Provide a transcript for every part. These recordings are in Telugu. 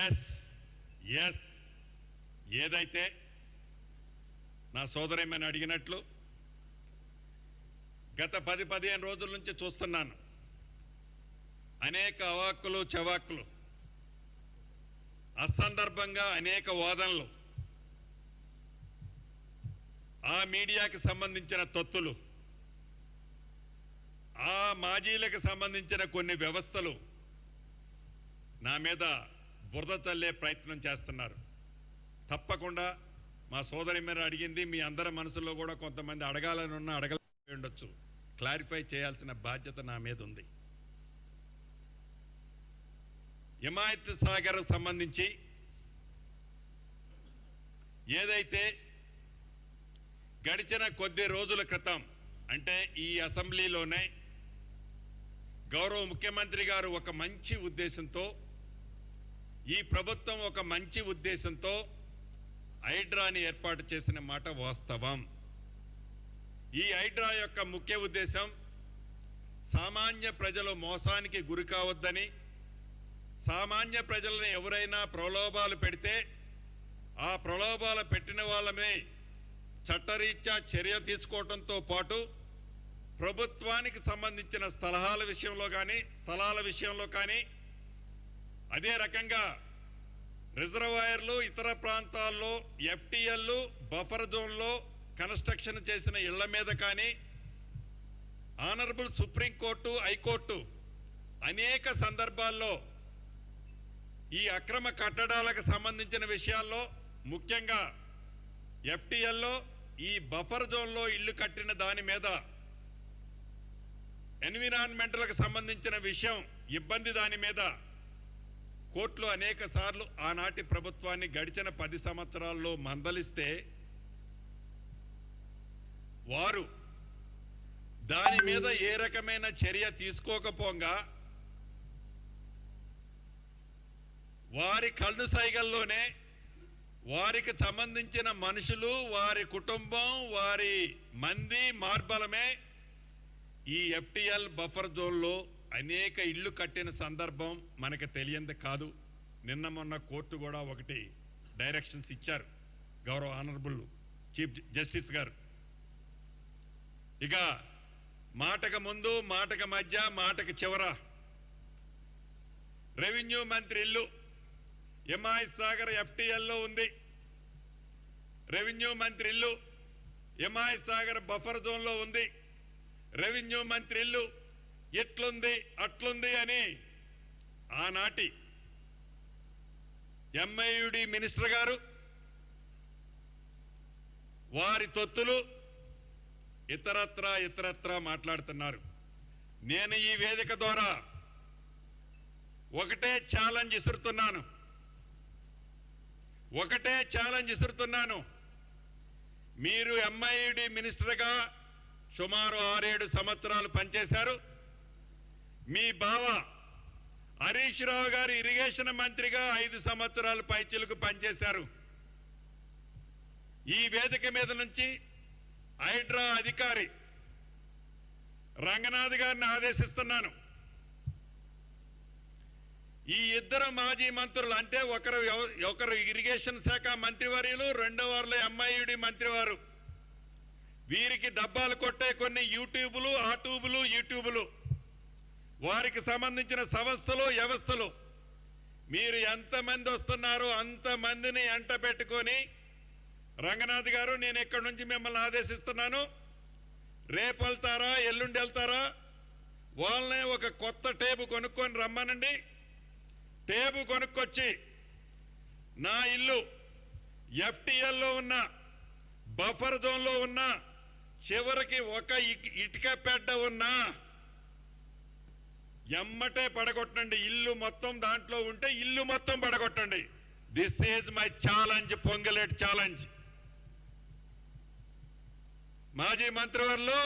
ఎస్ ఎస్ ఏదైతే నా సోదరేమని అడిగినట్లు గత పది పదిహేను రోజుల నుంచి చూస్తున్నాను. అనేక అవాక్కులు చవాక్కులు అసందర్భంగా అనేక వాదనలు ఆ మీడియాకి సంబంధించిన తత్తులు ఆ మాజీలకు సంబంధించిన కొన్ని వ్యవస్థలు నా మీద బురద చల్లే ప్రయత్నం చేస్తున్నారు. తప్పకుండా మా సోదరి మీద అడిగింది మీ అందరి మనసులో కూడా కొంతమంది అడగాలని ఉన్న అడగలే ఉండొచ్చు. క్లారిఫై చేయాల్సిన బాధ్యత నా మీద ఉంది. హిమాయత్ సాగర్ సంబంధించి ఏదైతే గడిచిన కొద్ది రోజుల క్రితం అంటే ఈ అసెంబ్లీలోనే గౌరవ ముఖ్యమంత్రి గారు ఒక మంచి ఉద్దేశంతో ఈ ప్రభుత్వం ఒక మంచి ఉద్దేశంతో హైడ్రాని ఏర్పాటు చేసిన మాట వాస్తవం. ఈ హైడ్రా యొక్క ముఖ్య ఉద్దేశం సామాన్య ప్రజలు మోసానికి గురి కావద్దని సామాన్య ప్రజలను ఎవరైనా ప్రలోభాలు పెడితే ఆ ప్రలోభాలు పెట్టిన వాళ్ళమే చట్టరీత్యా చర్య తీసుకోవడంతో పాటు ప్రభుత్వానికి సంబంధించిన స్థలాల విషయంలో కానీ స్థలాల విషయంలో కానీ అదే రకంగా రిజర్వాయర్లు ఇతర ప్రాంతాల్లో ఎఫ్టీఎల్లు బఫర్ జోన్లో కన్స్ట్రక్షన్ చేసిన ఇళ్ళ మీద కానీ ఆనరబుల్ సుప్రీంకోర్టు హైకోర్టు అనేక సందర్భాల్లో ఈ అక్రమ కట్టడాలకు సంబంధించిన విషయాల్లో ముఖ్యంగా ఎఫ్టీఎల్లో ఈ బఫర్ జోన్లో ఇల్లు కట్టిన దాని మీద ఎన్విరాన్మెంటల్కి సంబంధించిన విషయం ఇబ్బంది దాని మీద కోర్టులో అనేక సార్లు ఆనాటి ప్రభుత్వాన్ని గడిచిన పది సంవత్సరాల్లో మందలిస్తే వారు దాని మీద ఏ రకమైన చర్య తీసుకోకపోగా వారి కళ్ళు సైగల్లోనే వారికి సంబంధించిన మనుషులు వారి కుటుంబం వారి మంది మార్బలమే ఈ ఎఫ్టిఎల్ బఫర్ జోన్లో అనేక ఇళ్ళు కట్టిన సందర్భం మనకి తెలియంది కాదు. నిన్న మొన్న కోర్టు కూడా ఒకటి డైరెక్షన్స్ ఇచ్చారు. గౌరవ ఆనరబుల్ చీఫ్ జస్టిస్ గారు. ఇక మాటకు ముందు మాటకు మధ్య మాటకు చివర. రెవెన్యూ మంత్రి ఇల్లు ఎంఐ సాగర్ ఎఫ్టిఎల్లో ఉంది. రెవెన్యూ మంత్రి ఇల్లు ఎంఐ సాగర్ బఫర్ జోన్లో ఉంది. రెవెన్యూ మంత్రి ఇల్లు ఎట్లుంది అట్లుంది అని ఆనాటి ఎంఐయుడి మినిస్టర్ గారు వారి తొత్తులు ఇతరత్ర ఇతరత్ర మాట్లాడుతున్నారు. నేను ఈ వేదిక ద్వారా ఒకటే ఛాలెంజ్ ఇసురుతున్నాను. ఒకటే ఛాలెంజ్ ఇసురుతున్నాను. మీరు ఎంఐడి మినిస్టర్గా సుమారు ఆరేడు సంవత్సరాలు పనిచేశారు. మీ బావ హరీష్ రావు గారు ఇరిగేషన్ మంత్రిగా ఐదు సంవత్సరాలు పైచిలకు పనిచేశారు. ఈ వేదిక మీద నుంచి హైడ్రా అధికారి రంగనాథ్ గారిని ఆదేశిస్తున్నాను. ఈ ఇద్దరు మాజీ మంత్రులు అంటే ఒకరు ఒకరు ఇరిగేషన్ శాఖ మంత్రివర్యులు రెండో వారిలో ఎంఐయుడి మంత్రివారు. వీరికి డబ్బాలు కొట్టే కొన్ని యూట్యూబులు ఆ ట్యూబులు యూట్యూబులు వారికి సంబంధించిన సంస్థలు వ్యవస్థలు. మీరు ఎంతమంది వస్తున్నారో అంతమందిని ఎంట పెట్టుకొని రంగనాథ్ గారు నేను ఇక్కడి నుంచి మిమ్మల్ని ఆదేశిస్తున్నాను. రేపు వెళ్తారా ఎల్లుండి వెళ్తారా? వాళ్ళనే ఒక కొత్త టేబు కొనుక్కొని రమ్మనండి. టేబు కొనుక్కొచ్చి నా ఇల్లు ఎఫ్టిఎల్లో ఉన్న బఫర్ జోన్లో ఉన్న చివరికి ఒక ఇటుక పెడ్డ ఉన్నా ఎమ్మటే పడగొట్టండి. ఇల్లు మొత్తం దాంట్లో ఉంటే ఇల్లు మొత్తం పడగొట్టండి. This is my challenge పొంగలేట్ challenge మాజీ మంత్రివర్లు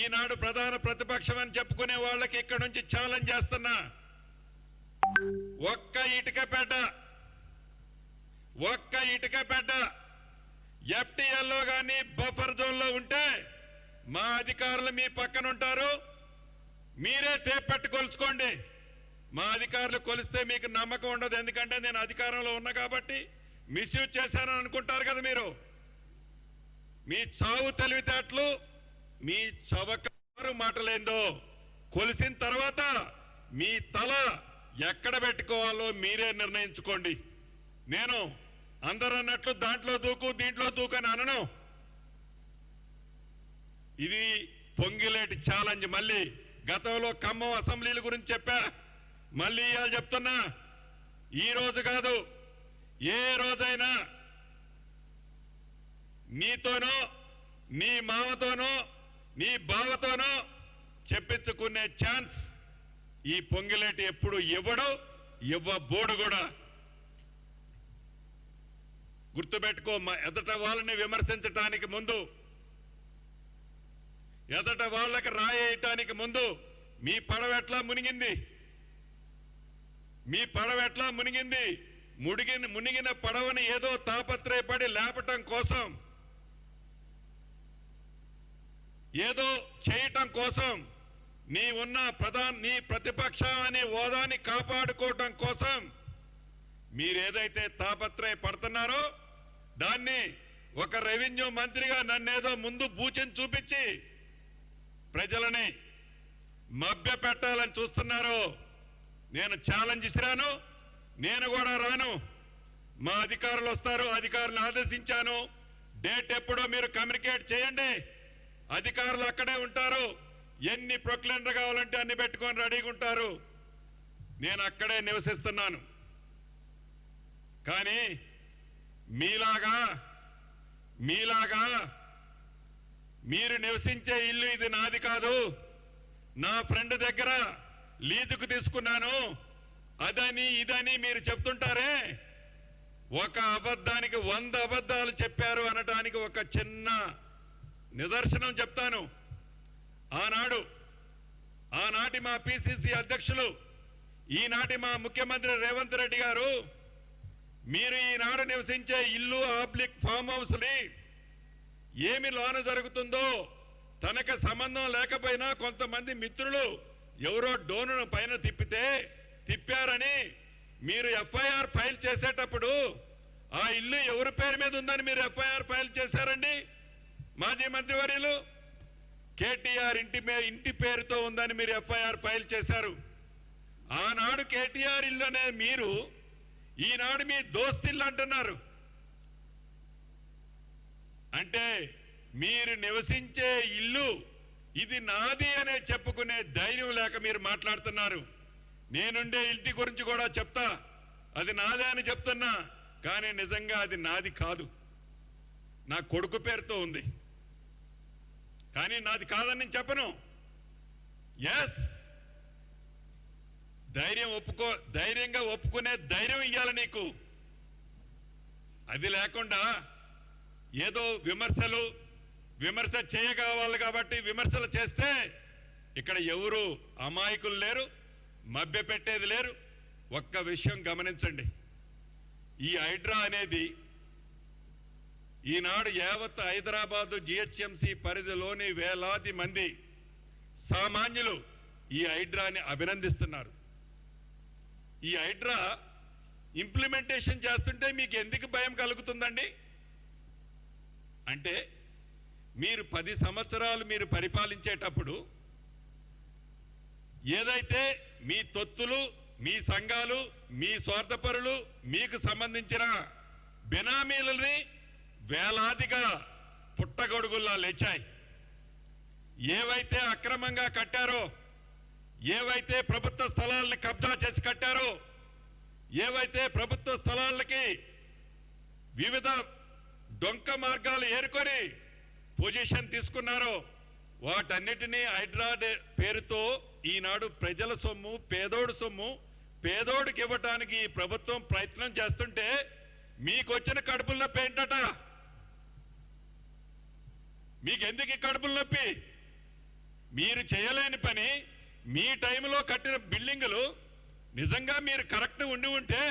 ఈనాడు ప్రధాన ప్రతిపక్షం అని చెప్పుకునే వాళ్ళకి ఇక్కడ నుంచి ఛాలెంజ్ చేస్తున్నా. ఒక్క ఇటుక పెట్ట ఒక్క ఇటుక పెట్ట ఎఫ్టీఎల్లో కానీ బఫర్ జోన్లో ఉంటే మా అధికారులు మీ పక్కన ఉంటారు మీరే టేప్ పెట్టి కొలుచుకోండి. మా అధికారులు కొలిస్తే మీకు నమ్మకం ఉండదు. ఎందుకంటే నేను అధికారంలో ఉన్నా కాబట్టి మిస్యూజ్ చేశానని అనుకుంటారు కదా మీరు. మీ చావు తెలివితేటలు మీ చవకారు మాటలేందో కొలిసిన తర్వాత మీ తల ఎక్కడ పెట్టుకోవాలో మీరే నిర్ణయించుకోండి. నేను అందరు అన్నట్లు దాంట్లో దూకు దీంట్లో దూకు అని అనను. ఇది పొంగిలేటి ఛాలెంజ్ మళ్ళీ గతంలో ఖమ్మం అసెంబ్లీల గురించి చెప్పా. మళ్ళీ ఇవాళ చెప్తున్నా. ఈ రోజు కాదు ఏ రోజైనా నీతోనో నీ మామతోనో నీ బావతోనో చెప్పించుకునే ఛాన్స్ ఈ పొంగిలేటి ఎప్పుడు ఇవ్వడు ఇవ్వబోడు కూడా. గుర్తుపెట్టుకో మా ఎదట వాళ్ళని విమర్శించటానికి ముందు ఎదట వాళ్ళకి రాయేయటానికి ముందు మీ పడవ ఎట్లా మునిగింది? మీ పడవ ఎట్లా మునిగింది? ముడిగిన మునిగిన పడవని ఏదో తాపత్రయపడి లేపటం కోసం ఏదో చేయటం కోసం నీ ఉన్న ప్రధాన నీ ప్రతిపక్షం అనే హోదాని కాపాడుకోవటం కోసం మీరేదైతే తాపత్రయ పడుతున్నారో దాన్ని ఒక రెవెన్యూ మంత్రిగా నన్నేదో ముందు బూచిని చూపించి ప్రజలని మభ్య పెట్టాలని చూస్తున్నారు. నేను ఛాలెంజ్ ఇసిరాను నేను కూడా రాను. మా అధికారులు వస్తారు. అధికారులను ఆదేశించాను. డేట్ ఎప్పుడో మీరు కమ్యూనికేట్ చేయండి. అధికారులు అక్కడే ఉంటారు. ఎన్ని ప్రొక్లెండర్ కావాలంటే అన్ని పెట్టుకొని రెడీగా ఉంటారు. నేను అక్కడే నివసిస్తున్నాను. కానీ మీలాగా మీలాగా మీరు నివసించే ఇల్లు ఇది నాది కాదు. నా ఫ్రెండ్ దగ్గర లీజుకు తీసుకున్నాను. అదని ఇదని మీరు చెప్తుంటారే? ఒక అబద్ధానికి వంద అబద్ధాలు చెప్పారు అనటానికి ఒక చిన్న నిదర్శనం చెప్తాను. ఆనాడు ఆనాటి మా పిసిసి అధ్యక్షులు ఈనాటి మా ముఖ్యమంత్రి రేవంత్ రెడ్డి గారు మీరు ఈనాడు నివసించే ఇల్లు ఆబ్లిక్ ఫామ్ హౌస్ని ఏమి లోన జరుగుతుందో తనకు సంబంధం లేకపోయినా కొంతమంది మిత్రులు ఎవరో డోనును పైన తిప్పితే తిప్పారని మీరు ఎఫ్ఐఆర్ ఫైల్ చేసేటప్పుడు ఆ ఇల్లు ఎవరి పేరు మీద ఉందని మీరు ఎఫ్ఐఆర్ ఫైల్ చేశారండి? మాజీ మంత్రివర్యులు కేటీఆర్ ఇంటి ఇంటి పేరుతో ఉందని మీరు ఎఫ్ఐఆర్ ఫైల్ చేశారు. ఆనాడు కేటీఆర్ ఇల్లు అనే మీరు ఈనాడు మీ దోస్తిల్లు అంటున్నారు. అంటే మీరు నివసించే ఇల్లు ఇది నాది అనే చెప్పుకునే ధైర్యం లేక మీరు మాట్లాడుతున్నారు. నేనుండే ఇంటి గురించి కూడా చెప్తా. అది నాదే అని చెప్తున్నా కానీ నిజంగా అది నాది కాదు. నా కొడుకు పేరుతో ఉంది. కానీ నాది కాదని నేను చెప్పను. ఎస్ ధైర్యం ఒప్పుకో ధైర్యంగా ఒప్పుకునే ధైర్యం ఇవ్వాలి నీకు. అది లేకుండా ఏదో విమర్శలు విమర్శ చేయగలవాలి కాబట్టి విమర్శలు చేస్తే ఇక్కడ ఎవరు అమాయకులు లేరు మభ్య పెట్టేది లేరు. ఒక్క విషయం గమనించండి. ఈ హైడ్రా అనేది ఈనాడు యావత్ హైదరాబాదు జిహెచ్ఎంసి పరిధిలోని వేలాది మంది సామాన్యులు ఈ హైడ్రాని అభినందిస్తున్నారు. ఈ హైడ్రా ఇంప్లిమెంటేషన్ చేస్తుంటే మీకు ఎందుకు భయం కలుగుతుందండి? అంటే మీరు పది సంవత్సరాలు మీరు పరిపాలించేటప్పుడు ఏదైతే మీ తొత్తులు మీ సంఘాలు మీ స్వార్థపరులు మీకు సంబంధించిన బినామీలని వేలాదిగా పుట్టగొడుగుల్లా లేచాయి. ఏవైతే అక్రమంగా కట్టారో ఏవైతే ప్రభుత్వ స్థలాలని కబ్జా చేసి కట్టారో ఏవైతే ప్రభుత్వ స్థలాలకి వివిధ డొంక మార్గాలు ఏరుకొని పొజిషన్ తీసుకున్నారో వాటన్నిటినీ హైడ్రాడే పేరుతో ఈనాడు ప్రజల సొమ్ము పేదోడు సొమ్ము పేదోడికి ఇవ్వటానికి ఈ ప్రభుత్వం ప్రయత్నం చేస్తుంటే మీకు వచ్చిన కడుపుల నొప్పి ఏంటట? మీకెందుకు ఈ కడుపుల నొప్పి? మీరు చేయలేని పని మీ టైంలో కట్టిన బిల్డింగులు నిజంగా మీరు కరెక్ట్ ఉండి ఉంటే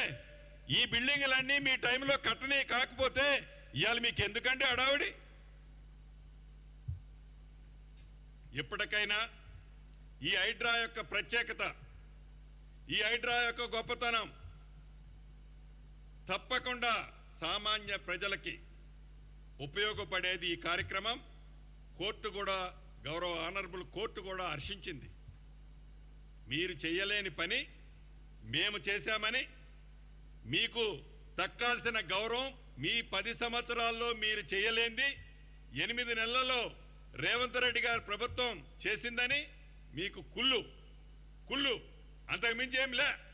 ఈ బిల్డింగులన్నీ మీ టైంలో కట్టనే కాకపోతే ఇవాళ మీకు ఎందుకండి అడావిడి ఎప్పటికైనా ఈ హైడ్రా యొక్క ప్రత్యేకత ఈ హైడ్రా యొక్క గొప్పతనం తప్పకుండా సామాన్య ప్రజలకి ఉపయోగపడేది ఈ కార్యక్రమం. కోర్టు కూడా గౌరవ ఆనరబుల్ కోర్టు కూడా హర్షించింది. మీరు చేయలేని పని మేము చేశామని మీకు దక్కాల్సిన గౌరవం మీ పది సంవత్సరాల్లో మీరు చేయలేంది. ఎనిమిది నెలలలో రేవంత్ రెడ్డి గారి ప్రభుత్వం చేసిందని మీకు కుళ్ళు. కుళ్ళు. అంతకుమించి ఏం లే.